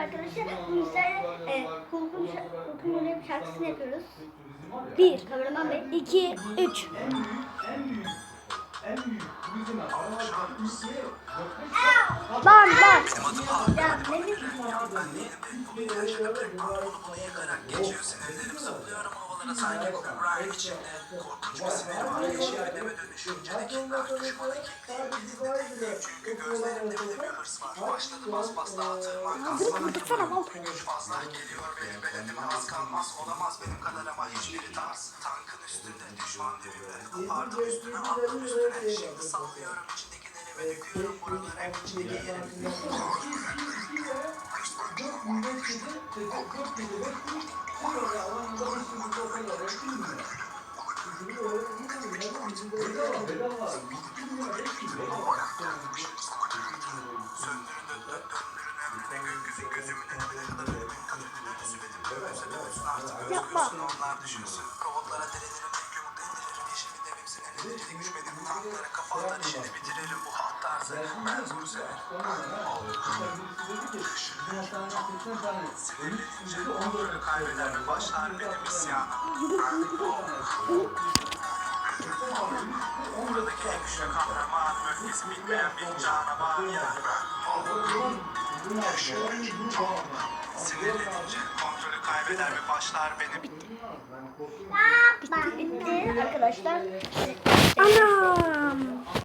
arkadaşlar. Sizlerle e, Hulk'un Hulk'un şarkısını yapıyoruz. Bir, Kameraman Bey. iki, üç. Lan lan. Ya ne bileyim. Hazırlık kurdursana mal. Fazla geliyor benim bedenime az kalmaz olamaz benim kadar ama hiçbiri tarz Tankın üstünde düşman dibimde. Kopardım üstüne attım üstüne. Şimdi sallıyorum içindekileri ve döküyorum buralara içindeki yerimi Söndürün dö- döndürün ömrüne gökyüzün gözümün önüne kadar Yapma. onlar düşünsün Robotlara derelerim tek yumruk indiririm Yeşimi de hepsine elektrik düşmedim Tanklara kafalar işini bitiririm Bu halk tarzı ben zor severim Sinirlenince kontrolü kaybeder ve başlar benim isyanım Buradaki en güçlü kahraman Öfkesi bitmeyen bir canavar ya Sinirlenince kontrolü kaybeder ve başlar benim Bitti arkadaşlar. Anam.